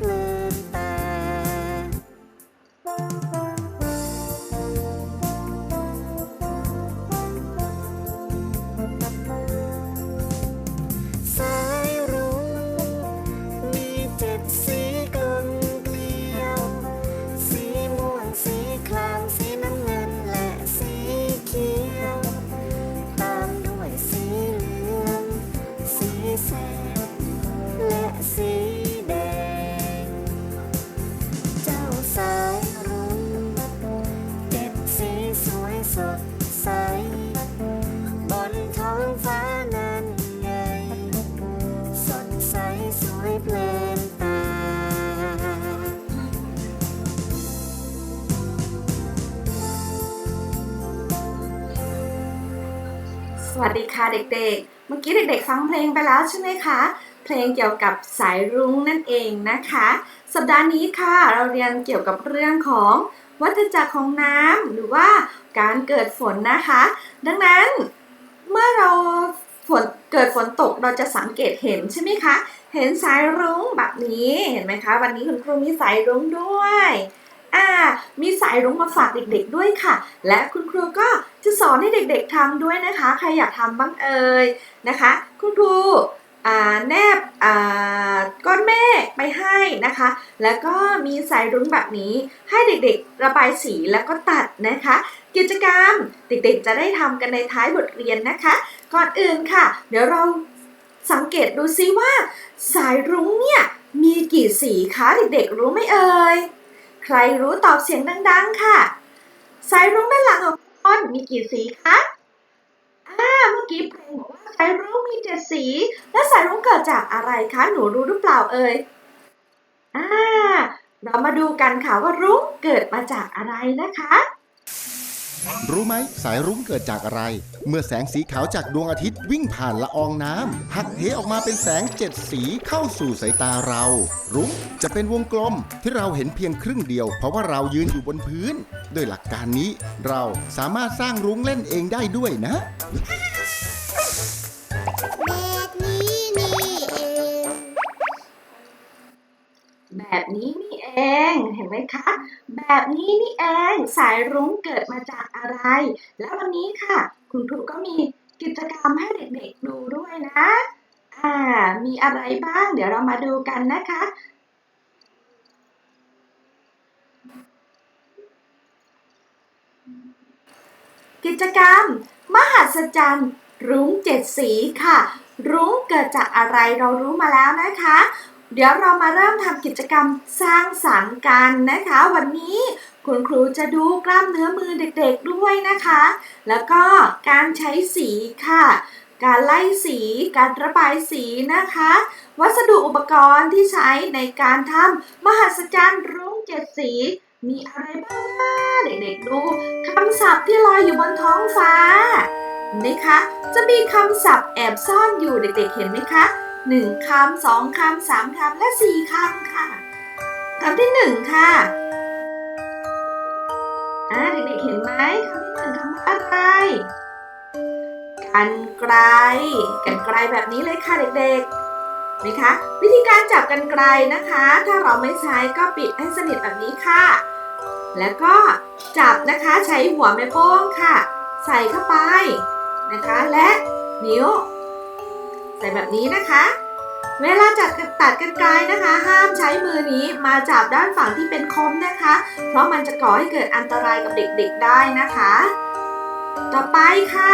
ส วัสดีค่ะเด็กๆ เมื่อกี้เด็กๆ ฟังเพลงไปแล้วใช่ไหมคะ เพลงเกี่ยวกับสายรุ้งนั่นเองนะคะ สัปดาห์นี้ค่ะเราเรียนเกี่ยวกับเรื่องของวัฏจักรของน้ำหรือว่าการเกิดฝนนะคะ ดังนั้นเมื่อเราฝนเกิดฝนตกเราจะสังเกตเห็นใช่ไหมคะ เห็นสายรุ้งแบบนี้เห็นไหมคะ วันนี้คุณครูมีสายรุ้งด้วย อ่า มีสายรุ้งมาฝากเด็กๆด้วยค่ะ และคุณครูก็จะสอนให้เด็กๆทำด้วยนะคะ ใครอยากทำบ้างเอ่ยนะคะ คุณครูแนบก้อนเมฆไปให้นะคะ แล้วก็มีสายรุ้งแบบนี้ให้เด็กๆ ระบายสีแล้วก็ตัดนะคะ กิจกรรมเด็กๆ จะได้ทำกันในท้ายบทเรียนนะคะ ก่อนอื่นค่ะ เดี๋ยวเราสังเกตดูซิว่า สายรุ้งเนี่ยมีกี่สีคะเด็กๆ รู้ไหมเอ่ย ใครรู้ตอบเสียงดัง ๆ ค่ะ สายรุ้งด้านหลังของต้นมีกี่สีคะอ่าเมื่อกี้เพลงบอกว่าสายรุ้งมีเจ็ดสี และสายรุ้งเกิดจากอะไรคะ หนูรู้หรือเปล่าเอ่ยอ่าเรามาดูกันค่ะว่ารุ้งเกิดมาจากอะไรนะคะ รู้ไหมสายรุ้งเกิดจากอะไร เมื่อแสงสีขาวจากดวงอาทิตย์วิ่งผ่านละอองน้ำหักเหออกมาเป็นแสงเจ็ดสีเข้าสู่สายตาเรา รุ้งจะเป็นวงกลมที่เราเห็นเพียงครึ่งเดียว เพราะว่าเรายืนอยู่บนพื้น ด้วยหลักการนี้ เราสามารถสร้างรุ้งเล่นเองได้ด้วยนะ แบบนี้นี่เองสายรุ้งเกิดมาจากอะไร แล้ววันนี้ค่ะ คุณครูก็มีกิจกรรมให้เด็กๆดูด้วยนะ อ่า มีอะไรบ้าง เดี๋ยวเรามาดูกันนะคะ กิจกรรม มหัศจรรย์ รุ้งเจ็ดสีค่ะ รุ้งเกิดจากอะไรเรารู้มาแล้วนะคะ เดี๋ยวเรามาเริ่มทำกิจกรรมสร้างสรรค์กันนะคะ วันนี้คุณครูจะดูกล้ามเนื้อมือเด็กๆด้วยนะคะ แล้วก็การใช้สีค่ะ การไล่สี การระบายสีนะคะ วัสดุอุปกรณ์ที่ใช้ในการทำมหัศจรรย์รุ้งเจ็ดสี มีอะไรบ้างนะเด็กๆดูคำศัพท์ที่ลอยอยู่บนท้องฟ้าเห็นไหมคะ จะมีคำศัพท์แอบซ่อนอยู่เด็กๆเห็นไหมคะ หนึ่งคำสองคำสามคำและสี่คำค่ะคำที่หนึ่งค่ะอ่าเด็กๆเห็นไหมคำที่หนึ่งคำว่าอะไรกันไกลกันไกลแบบนี้เลยค่ะเด็กๆนะคะวิธีการจับกันไกลนะคะ ถ้าเราไม่ใช้ก็ปิดให้สนิทแบบนี้ค่ะ แล้วก็จับนะคะใช้หัวแม่โป้งค่ะ ใส่เข้าไปนะคะและนิ้ว ใส่แบบนี้นะคะ เวลาจัดตัดกันไกลนะคะ ห้ามใช้มือนี้มาจับด้านฝั่งที่เป็นคมนะคะ เพราะมันจะก่อให้เกิดอันตรายกับเด็กๆได้นะคะ ต่อไปค่ะ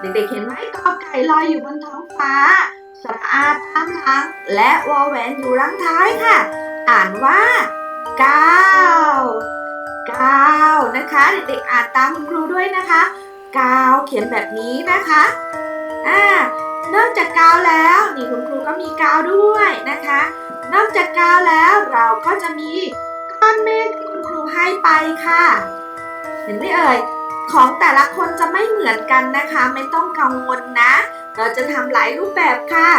เด็กๆเห็นไหมกอไก่ลอยอยู่บนท้องฟ้าสระอาตามหลังและวอแหวนอยู่รังท้ายค่ะ อ่านว่าก้าวก้าวนะคะ เด็กๆอ่านตามคุณครูด้วยนะคะก้าวเขียนแบบนี้นะคะอ่า นอกจากกาวแล้วนี่คุณครูก็มีกาวด้วยนะคะ นอกจากกาวแล้วเราก็จะมีก้อนเมฆที่คุณครูให้ไปค่ะ เห็นไหมเอ่ยของแต่ละคนจะไม่เหมือนกันนะคะ ไม่ต้องกังวลนะ เราจะทำหลายรูปแบบค่ะ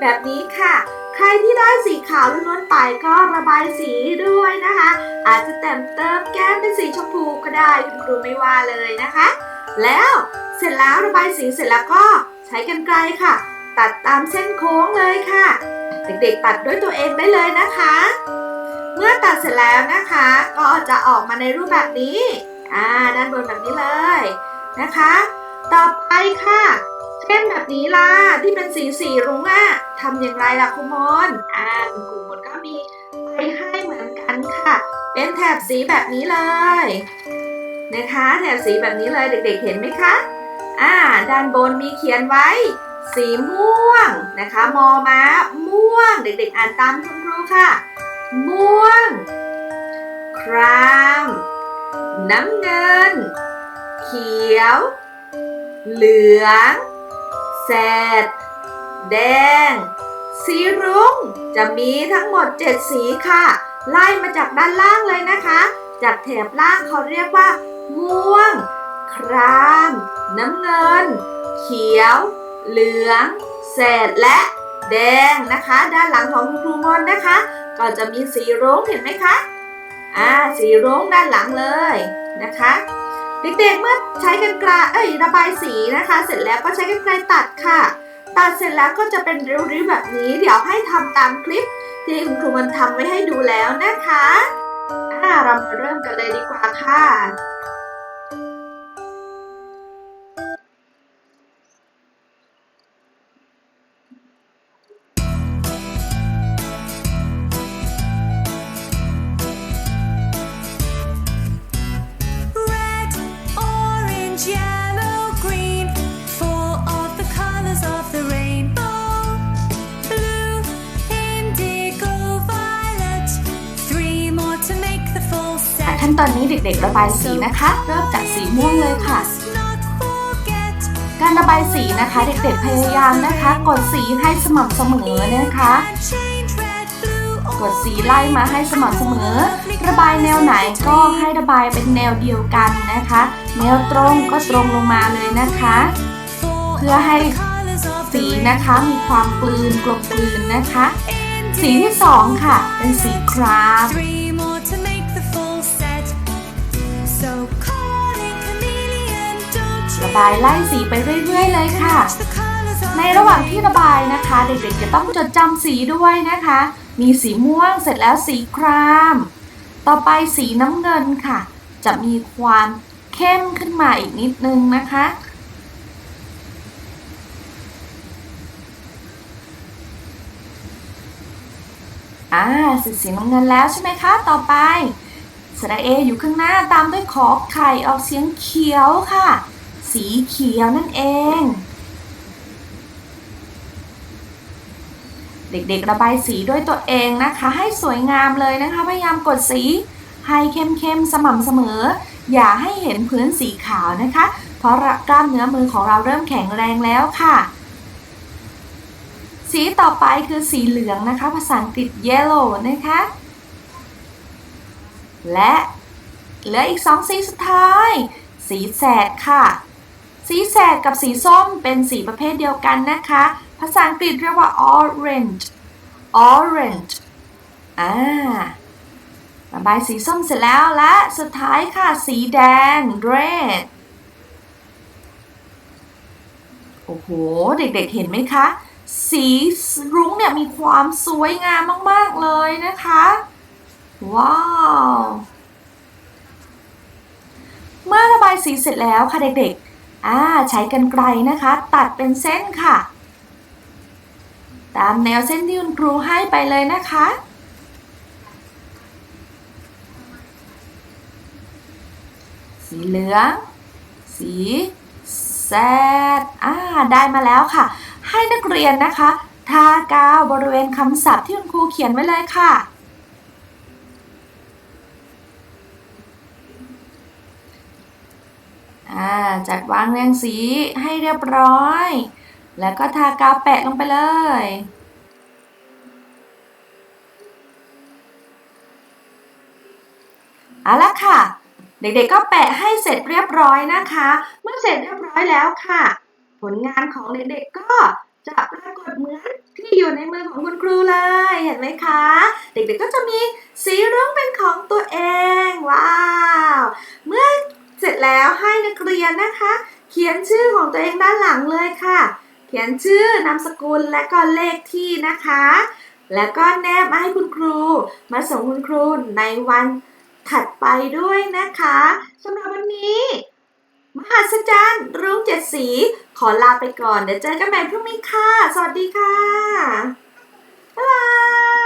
แบบนี้ค่ะ ใครที่ได้สีขาวล้วนๆไปก็ระบายสีด้วยนะคะ อาจจะแต่มเติมแก้มเป็นสีชมพูก็ได้คุณครูไม่ว่าเลยนะคะ แล้วเสร็จแล้วระบายสีเสร็จแล้วก็ ช้กรรไกรค่ะ ตัดตามเส้นโค้งเลยค่ะ เด็กๆตัดด้วยตัวเองได้เลยนะคะ เมื่อตัดเสร็จแล้วนะคะ ก็จะออกมาในรูปแบบนี้อ่าด้านบนแบบนี้เลยนะคะ ต่อไปค่ะเส้นแบบนี้ล่ะที่เป็นสีสีรุ้งอะทำอย่างไรล่ะคุณมนอ่าคุณครูมนก็มีไปให้เหมือนกันค่ะ เป็นแถบสีแบบนี้เลยนะคะ แถบสีแบบนี้เลยเด็ก ๆ เห็นไหมคะ อ่า ด้านบนมีเขียนไว้ สีม่วงนะคะ มอม้าม่วง เด็กๆ อ่านตามคุณครูค่ะ ม่วง คราม น้ำเงิน เขียว เหลือง แสด แดง สีรุ้ง จะมีทั้งหมด 7 สีค่ะ ไล่มาจากด้านล่างเลยนะคะ จากแถบล่างเขาเรียกว่า ม่วง คราม น้ำเงิน เขียว เหลืองแสดและแดงนะคะ ด้านหลังของคุณครูมนนะคะ ก็จะมีสีรุ้งเห็นไหมคะอ่าสีรุ้งด้านหลังเลยนะคะเด็กๆเมื่อใช้กันไกลเอ้ยระบายสีนะคะ เสร็จแล้วก็ใช้กันไกลตัดค่ะ ตัดเสร็จแล้วก็จะเป็นริ้วๆแบบนี้ เดี๋ยวให้ทำตามคลิป ที่คุณครูมันทำไว้ให้ดูแล้วนะคะอ่าเรามาเริ่มกันเลยดีกว่าค่ะ ขั้นตอนนี้เด็กๆ ระบายสีนะคะ เริ่มจากสีม่วงเลยค่ะ การระบายสีนะคะ เด็กๆพยายามนะคะกดสีให้สม่ำเสมอนะคะกดสีไล่มาให้สม่ำเสมอ ระบายแนวไหนก็ให้ระบายเป็นแนวเดียวกันนะคะ แนวตรงก็ตรงลงมาเลยนะคะ เพื่อให้สีนะคะมีความกลืนกลมกลืนนะคะ สีที่สองค่ะ เป็นสีคราม ระบายไล่สีไปเรื่อย ๆ เลยค่ะ ในระหว่างที่ระบายนะคะ เด็กๆจะต้องจดจำสีด้วยนะคะ มีสีม่วงเสร็จแล้วสีคราม ต่อไปสีน้ำเงินค่ะ จะมีความเข้มขึ้นมาอีกนิดนึงนะคะอ่าสีสีน้ำเงินแล้วใช่ไหมคะ ต่อไปสระเออยู่ข้างหน้าตามด้วยขอไข่ออกเสียงเขียวค่ะ สีเขียวนั่นเอง เด็กๆระบายสีด้วยตัวเองนะคะ ให้สวยงามเลยนะคะ พยายามกดสีให้เข้มๆสม่ำเสมอ อย่าให้เห็นพื้นสีขาวนะคะ เพราะกล้ามเนื้อมือของเราเริ่มแข็งแรงแล้วค่ะ สีต่อไปคือสีเหลืองนะคะ ภาษาอังกฤษ yellow นะคะ และเหลืออีกสองสีสุดท้าย สีแสดค่ะ สีแสดกับสีส้มเป็นสีประเภทเดียวกันนะคะ ภาษาอังกฤษเรียกว่า orange orange อ่าระบายสีส้มเสร็จแล้วและสุดท้ายค่ะ สีแดง red โอ้โห เด็กๆเห็นไหมคะ สีรุ้งเนี่ยมีความสวยงามมากๆเลยนะคะ ว้าวเมื่อระบายสีเสร็จแล้วค่ะเด็กๆ อ่าใช้กันไกลนะคะ ตัดเป็นเส้นค่ะ ตามแนวเส้นที่คุณครูให้ไปเลยนะคะ สีเหลือง สี Z อ่าได้มาแล้วค่ะ ให้นักเรียนนะคะ ทากาวบริเวณคำศัพท์ที่คุณครูเขียนไว้เลยค่ะ อ่าจัดวางเรียงสีให้เรียบร้อย แล้วก็ทากาวแปะลงไปเลย เอาละค่ะ เด็กๆก็แปะให้เสร็จเรียบร้อยนะคะ เมื่อเสร็จเรียบร้อยแล้วค่ะ ผลงานของเด็กๆก็จะปรากฏเหมือนที่อยู่ในมือของคุณครูเลย เห็นไหมคะ เด็กๆก็จะมีสีรุ้งเป็นของตัวเอง ว้าว เมื่อ เสร็จแล้วให้นักเรียนนะคะ เขียนชื่อของตัวเองด้านหลังเลยค่ะ เขียนชื่อนามสกุลและก็เลขที่นะคะ แล้วก็แนบมาให้คุณครู มาส่งคุณครูในวันถัดไปด้วยนะคะสำหรับวันนี้ มหัศจรรย์รุ้งเจ็ดสี ขอลาไปก่อน เดี๋ยวเจอกันใหม่พรุ่งนี้ค่ะ สวัสดีค่ะ บ๊ายบาย